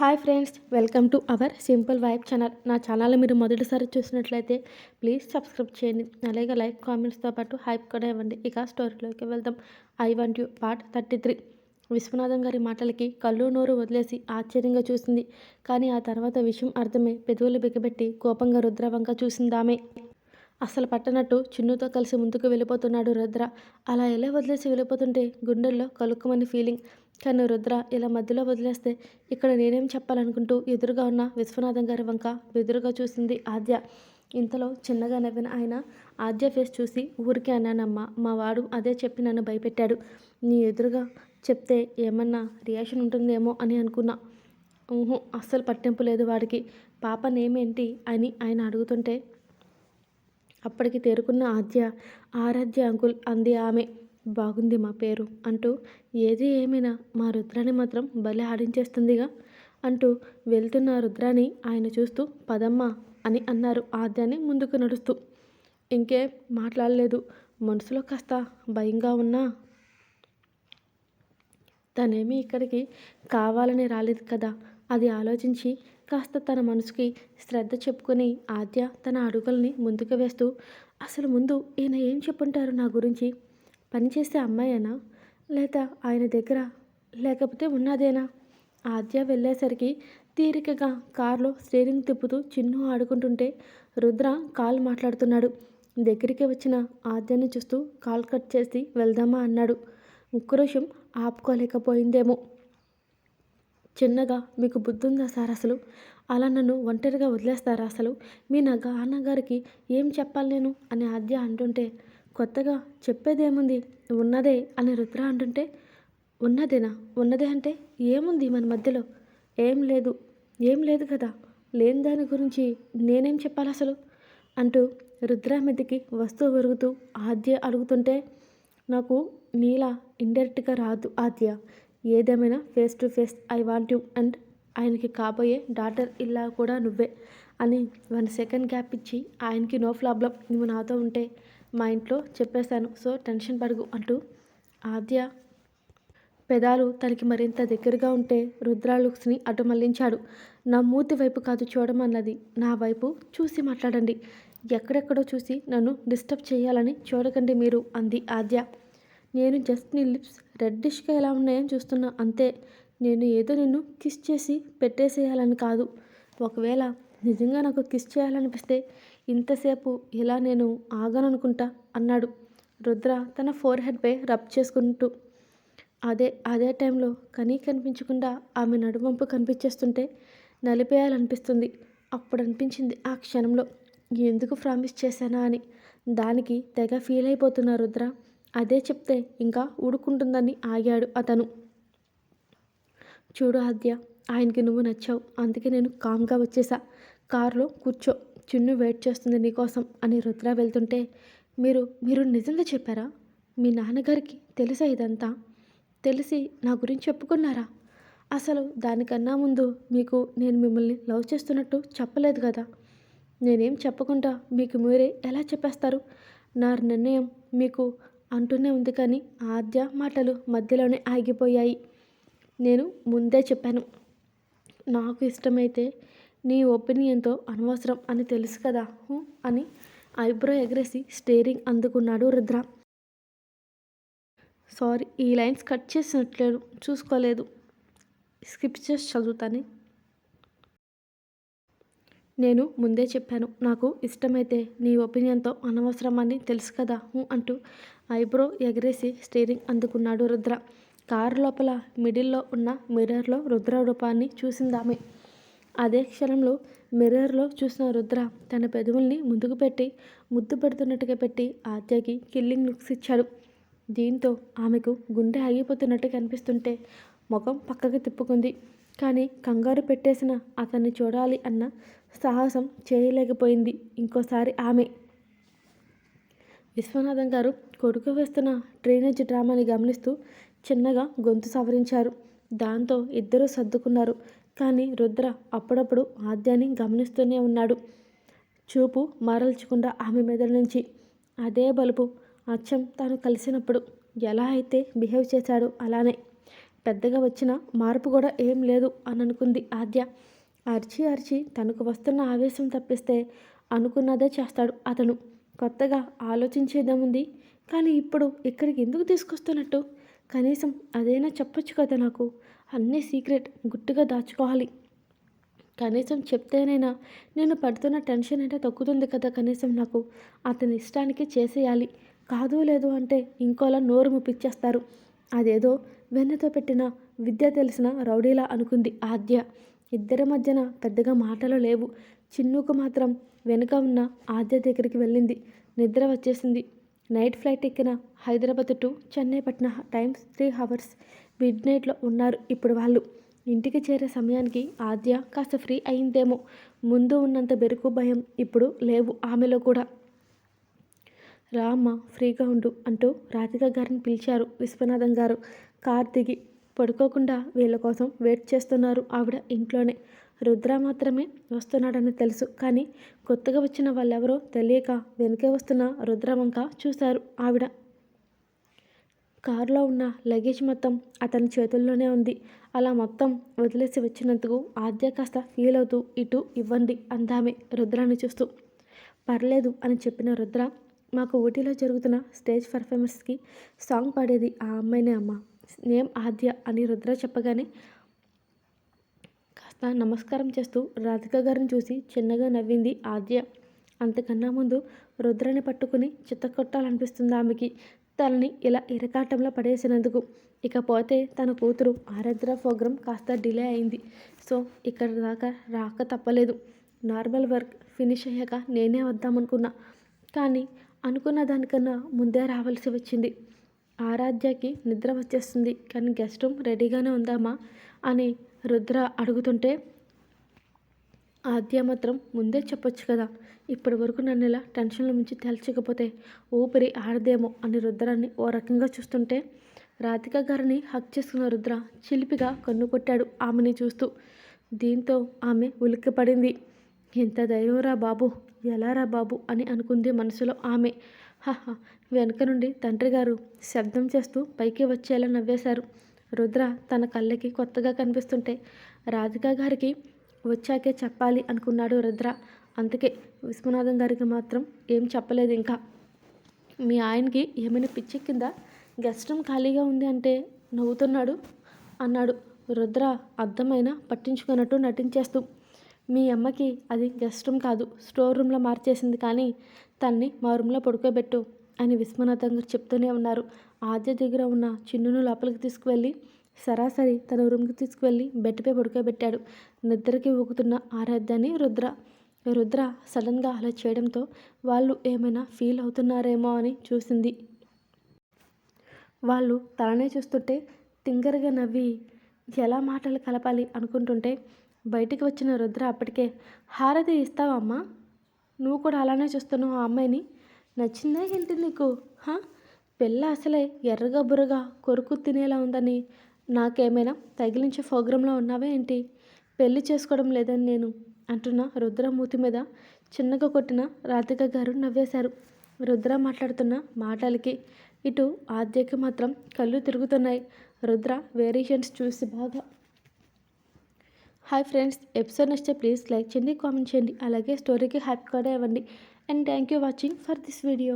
Hi friends welcome to our simple vibe channel. నా channel మీరు మొదటిసారి చూసినట్లయితే ప్లీజ్ సబ్స్క్రైబ్ చేయండి. అలాగే లైక్ కామెంట్స్తో పాటు హైప్ కూడా ఇవ్వండి. ఇక స్టోరీలోకి వెళ్దాం. I want you part thirty three. Vishwanatham garu మాటలకి కళ్ళు నోరు వదిలేసి ఆశ్చర్యంగా చూసింది. కానీ ఆ తర్వాత విషయం అర్థమై పెదవులు బిగబెట్టి కోపంగా రుద్రవంక చూసిందామే. అసలు పట్టనట్టు చిన్నుతో కలిసి ముందుకు వెళ్ళిపోతున్నాడు రుద్ర. అలా ఎలా వదిలేసి వెళ్ళిపోతుంటే గుండెల్లో కలుక్కుమని ఫీలింగ్ కానీ రుద్ర ఇలా మధ్యలో వదిలేస్తే ఇక్కడ నేనేం చెప్పాలనుకుంటూ ఎదురుగా ఉన్న విశ్వనాథం గారి వంక ఎదురుగా చూసింది ఆద్య. ఇంతలో చిన్నగా నవ్విన ఆయన ఆద్య ఫేస్ చూసి ఊరికే అన్నానమ్మా మా వాడు అదే చెప్పి నన్ను భయపెట్టాడు. నీ ఎదురుగా చెప్తే ఏమన్నా రియాక్షన్ ఉంటుందేమో అని అనుకున్నా. ఊహు అస్సలు పట్టింపు లేదు వాడికి. పాప నేమేంటి అని ఆయన అడుగుతుంటే అప్పటికి తేరుకున్న ఆద్య ఆరాధ్య అంకుల్ అంది ఆమె. బాగుంది మా పేరు అంటూ ఏది ఏమైనా మా రుద్రాన్ని మాత్రం భలే ఆడించేస్తుందిగా అంటూ వెళ్తున్న రుద్రాని ఆయన చూస్తూ పదమ్మ అని అన్నారు ఆద్యాన్ని ముందుకు నడుస్తూ. ఇంకే మాట్లాడలేదు మనసులో కాస్త భయంగా ఉన్నా? తనేమి ఇక్కడికి కావాలని రాలేదు కదా? అది ఆలోచించి కాస్త తన మనసుకి శ్రద్ధ చెప్పుకొని ఆద్య తన అడుగుల్ని ముందుకు వేస్తూ అసలు ముందు ఈయన ఏం చెప్పుంటారు నా గురించి? పనిచేసే అమ్మాయేనా? లేదా ఆయన దగ్గర? లేకపోతే ఉన్నదేనా? ఆద్య వెళ్ళేసరికి తీరికగా కారులో స్టీరింగ్ తిప్పుతూ చిన్ను ఆడుకుంటుంటే రుద్ర కాల్ మాట్లాడుతున్నాడు. దగ్గరికి వచ్చిన ఆద్యని చూస్తూ కాల్ కట్ చేసి వెళ్దామా అన్నాడు. ఉక్రోషం ఆపుకోలేకపోయిందేమో. చిన్నగా మీకు బుద్ధుందా సార్ అసలు? అలా నన్ను ఒంటరిగా వదిలేస్తారా అసలు? మీ నా అన్నగారికి ఏం చెప్పాలి నేను? అని ఆద్య అంటుంటే కొత్తగా చెప్పేదేముంది? ఉన్నదే అని రుద్ర అంటుంటే ఉన్నదేనా? ఉన్నదే అంటే ఏముంది మన మధ్యలో? ఏం లేదు. ఏం లేదు కదా? లేని దాని గురించి నేనేం చెప్పాలి అసలు? అంటూ రుద్ర మీదకి వస్తూ వరుగుతూ ఆద్య అడుగుతుంటే నాకు నీలా ఇండైరెక్ట్గా రాదు ఆద్య. ఏదేమైనా face to face I want you and ఆయనకి కాబోయే డాటర్ ఇలా కూడా నువ్వే అని వన్ సెకండ్ గ్యాప్ ఇచ్చి ఆయనకి నో ప్రాబ్లం నువ్వు నాతో ఉంటే మా ఇంట్లో చెప్పేశాను. సో టెన్షన్ పడుగు అంటూ ఆద్య పెదాలు తనకి మరింత దగ్గరగా ఉంటే రుద్రా లుక్స్ని అటు మళ్ళించాడు. నా మూతి వైపు కాదు చూడమన్నది. నా వైపు చూసి మాట్లాడండి. ఎక్కడెక్కడో చూసి నన్ను డిస్టర్బ్ చేయాలని చూడకండి మీరు అంది ఆద్య. నేను జస్ట్ నీ లిప్స్ రెడ్డిష్గా ఎలా ఉన్నాయని చూస్తున్నా అంతే. నేను ఏదో నిన్ను కిస్ చేసి పెట్టేసేయాలని కాదు. ఒకవేళ నిజంగా నాకు కిస్ చేయాలనిపిస్తే ఇంతసేపు ఇలా నేను ఆగననుకుంటా? అన్నాడు రుద్ర తన ఫోర్ హెడ్పై రబ్ చేసుకుంటూ. అదే అదే టైంలో కనీ కనిపించకుండా ఆమె నడుమంపు కనిపించేస్తుంటే నలిపేయాలనిపిస్తుంది. అప్పుడు అనిపించింది ఆ క్షణంలో. ఎందుకు ప్రామిస్ చేశానా అని. దానికి తెగ ఫీల్ అయిపోతున్న రుద్ర అదే చెప్తే ఇంకా ఊడుకుంటుందని ఆగాడు అతను. చూడు ఆద్య ఆయనకి నువ్వు నచ్చావు. అందుకే నేను కామ్గా వచ్చేసా. కారులో కూర్చో. చిన్ను వెయిట్ చేస్తుంది నీకోసం అని రుద్ర వెళ్తుంటే మీరు మీరు నిజంగా చెప్పారా? మీ నాన్నగారికి తెలుసా ఇదంతా? తెలిసి నా గురించి చెప్పుకున్నారా? అసలు దానికన్నా ముందు మీకు నేను మిమ్మల్ని లవ్ చేస్తున్నట్టు చెప్పలేదు కదా? నేనేం చెప్పకుండా మీకు మీరే ఎలా చెప్పేస్తారు? నా నిర్ణయం మీకు అంటూనే ఉంది కానీ ఆద్య మాటలు మధ్యలోనే ఆగిపోయాయి. నేను ముందే చెప్పాను. నాకు ఇష్టమైతే నీ ఒపీనియన్తో అనవసరం అని తెలుసు కదా అని ఐబ్రో ఎగరేసి స్టేరింగ్ అందుకున్నాడు రుద్ర. సారీ ఈ లైన్స్ కట్ చేసినట్లేదు చూసుకోలేదు. స్కిప్ చేసి చదువుతాను. నేను ముందే చెప్పాను నాకు ఇష్టమైతే నీ ఒపీనియన్తో అనవసరం అని తెలుసు కదా అంటూ ఐబ్రో ఎగరేసి స్టీరింగ్ అందుకున్నాడు రుద్ర. కారు లోపల మిడిల్లో ఉన్న మిర్రర్లో రుద్ర రూపాన్ని చూసిందామే. అదే క్షణంలో మిర్రర్లో చూసిన రుద్ర తన పెదవుల్ని ముందుకు పెట్టి ముద్దు పెడుతున్నట్టుగా పెట్టి ఆద్యకి కిల్లింగ్ లుక్స్ ఇచ్చాడు. దీంతో ఆమెకు గుండె ఆగిపోతున్నట్టు కనిపిస్తుంటే ముఖం పక్కకి తిప్పుకుంది. కానీ కంగారు పెట్టేసిన అతన్ని చూడాలి అన్న సాహసం చేయలేకపోయింది ఇంకోసారి ఆమె. విశ్వనాథం గారు కొడుకు వేస్తున్న డ్రైనేజ్ డ్రామాని గమనిస్తూ చిన్నగా గొంతు సవరించారు. దాంతో ఇద్దరూ సర్దుకున్నారు. కానీ రుద్ర అప్పుడప్పుడు ఆద్యాన్ని గమనిస్తూనే ఉన్నాడు. చూపు మరల్చకుండా ఆమె మీద నుంచి. అదే బలుపు అచ్చం తాను కలిసినప్పుడు ఎలా అయితే బిహేవ్ చేశాడో అలానే. పెద్దగా వచ్చిన మార్పు కూడా ఏం లేదు అని అనుకుంది ఆద్య. అరిచి అరిచి తనకు వస్తున్న ఆవేశం తప్పిస్తే అనుకున్నదే చేస్తాడు అతను. కొత్తగా ఆలోచించేదేముంది? కానీ ఇప్పుడు ఇక్కడికి ఎందుకు తీసుకొస్తున్నట్టు? కనీసం అదైనా చెప్పొచ్చు కదా నాకు. అన్నీ సీక్రెట్ గుట్టుగా దాచుకోవాలి. కనీసం చెప్తేనైనా నేను పడుతున్న టెన్షన్ అంటే తగ్గుతుంది కదా కనీసం నాకు. అతని ఇష్టానికి చేసేయాలి. కాదు లేదు అంటే ఇంకోలా నోరు ముప్పిచ్చేస్తారు. అదేదో వెన్నతో పెట్టిన విద్య తెలిసిన రౌడీలా అనుకుంది ఆద్య. ఇద్దరి మధ్యన పెద్దగా మాటలు లేవు. చిన్నుకు మాత్రం వెనుక ఉన్న ఆద్య దగ్గరికి వెళ్ళింది. నిద్ర వచ్చేసింది. నైట్ ఫ్లైట్ ఎక్కిన హైదరాబాద్ టు చెన్నై పట్టిన టైమ్స్ త్రీ అవర్స్ మిడ్ నైట్లో ఉన్నారు ఇప్పుడు వాళ్ళు. ఇంటికి చేరే సమయానికి ఆద్య కాస్త ఫ్రీ అయిందేమో. ముందు ఉన్నంత బెరుకు భయం ఇప్పుడు లేవు ఆమెలో కూడా. రామ్మ ఫ్రీగా ఉండు అంటూ రాధిక గారిని పిలిచారు విశ్వనాథం గారు. కార్ దిగి పడుకోకుండా వీళ్ళ కోసం వెయిట్ చేస్తున్నారు ఆవిడ ఇంట్లోనే. రుద్ర మాత్రమే వస్తున్నాడని తెలుసు. కానీ కొత్తగా వచ్చిన వాళ్ళెవరో తెలియక వెనుకే వస్తున్న రుద్ర వంక చూశారు ఆవిడ. కారులో ఉన్న లగేజ్ మొత్తం అతని చేతుల్లోనే ఉంది. అలా మొత్తం వదిలేసి వచ్చినందుకు ఆద్య కాస్త ఫీల్ అవుతూ ఇటు ఇవ్వండి అందామే రుద్రాన్ని చూస్తూ. పర్లేదు అని చెప్పిన రుద్ర మాకు ఊటీలో జరుగుతున్న స్టేజ్ పర్ఫార్మెన్స్కి సాంగ్ పాడేది ఆ అమ్మాయినే అమ్మ. నేమ్ ఆద్య అని రుద్ర చెప్పగానే కాస్త నమస్కారం చేస్తూ రాధిక గారిని చూసి చిన్నగా నవ్వింది ఆద్య. అంతకన్నా ముందు రుద్రని పట్టుకుని చిత్తకొట్టాలనిపిస్తుంది ఆమెకి. తనని ఇలా ఇరకాటంలో పడేసినందుకు. ఇకపోతే తన కూతురు ఆరాధ్ర ప్రోగ్రాం కాస్త డిలే అయింది. సో ఇక్కడ దాకా రాక తప్పలేదు. నార్మల్ వర్క్ ఫినిష్ అయ్యాక నేనే వద్దామనుకున్నా. కానీ అనుకున్న దానికన్నా ముందే రావాల్సి వచ్చింది. ఆరాధ్యకి నిద్ర వచ్చేస్తుంది. కానీ గెస్ట్ రూమ్ రెడీగానే ఉందామా? అని రుద్ర అడుగుతుంటే ఆద్య మాత్రం ముందే చెప్పొచ్చు కదా. ఇప్పటి వరకు నన్ను ఇలా టెన్షన్ల నుంచి తేల్చకపోతే ఊపిరి ఆడదేమో అని రుద్రాన్ని ఓ రకంగా చూస్తుంటే రాధిక గారిని హక్ చేసుకున్న రుద్ర చిలిపిగా కన్ను కొట్టాడు ఆమెని చూస్తూ. దీంతో ఆమె ఉలిక్కిపడింది. ఇంత ధైర్యంరా బాబు. ఎలారా బాబు అని అనుకుంది మనసులో ఆమె. హహ. వెనక నుండి తండ్రి గారు శబ్దం చేస్తూ పైకి వచ్చేలా నవ్వేశారు. రుద్ర తన కళ్ళకి కొత్తగా కనిపిస్తుంటే రాధికా గారికి వచ్చాకే చెప్పాలి అనుకున్నాడు రుద్ర. అందుకే విశ్వనాథం గారికి మాత్రం ఏం చెప్పలేదు ఇంకా. మీ ఆయనకి ఏమైనా పిచ్చి కింద గెస్ట్ రూమ్ ఖాళీగా ఉంది అంటే నవ్వుతున్నాడు అన్నాడు. రుద్ర అర్థమైనా పట్టించుకున్నట్టు నటించేస్తూ. మీ అమ్మకి అది గెస్ట్ రూమ్ కాదు స్టోర్ రూమ్లో మార్చేసింది కానీ తన్ని మా రూమ్లో పడుకోబెట్టు. అని విశ్వనాథం గారు చెప్తూనే ఉన్నారు. ఆద్య దగ్గర ఉన్న చిన్నును లోపలికి తీసుకువెళ్ళి సరాసరి తన రూమ్కి తీసుకువెళ్ళి బెడ్పై పడుకోబెట్టాడు. నిద్రకి ఊగుతున్న ఆరాధ్యాన్ని రుద్ర. రుద్ర సడన్గా అలా చేయడంతో వాళ్ళు ఏమైనా ఫీల్ అవుతున్నారేమో అని చూసింది. వాళ్ళు తలనే చూస్తుంటే తింగరగా నవ్వి ఎలా మాటలు కలపాలి అనుకుంటుంటే బయటికి వచ్చిన రుద్ర అప్పటికే హారతి ఇస్తావమ్మా నువ్వు కూడా అలానే చూస్తున్నావు ఆ అమ్మాయిని? నచ్చిందా ఏంటి నీకు? పిల్ల అసలే ఎర్రగా బుర్రగా కొరుకు తినేలా ఉందని నాకేమైనా తగిలించే ప్రోగ్రాంలో ఉన్నావా ఏంటి? పెళ్ళి చేసుకోవడం లేదని నేను అంటున్న రుద్రమూతి మీద చిన్నగా కొట్టిన రాధిక గారు నవ్వేశారు. రుద్ర మాట్లాడుతున్న మాటలకి ఇటు ఆద్యకి మాత్రం కళ్ళు తిరుగుతున్నాయి. రుద్ర వేరియేషన్స్ చూసి బాగా హాయ్ ఫ్రెండ్స్ ఎపిసోడ్ నచ్చితే ప్లీజ్ లైక్ చేయండి కామెంట్ చేయండి అలాగే స్టోరీకి హ్యాపీ కూడా ఇవ్వండి. And thank you watching for this video.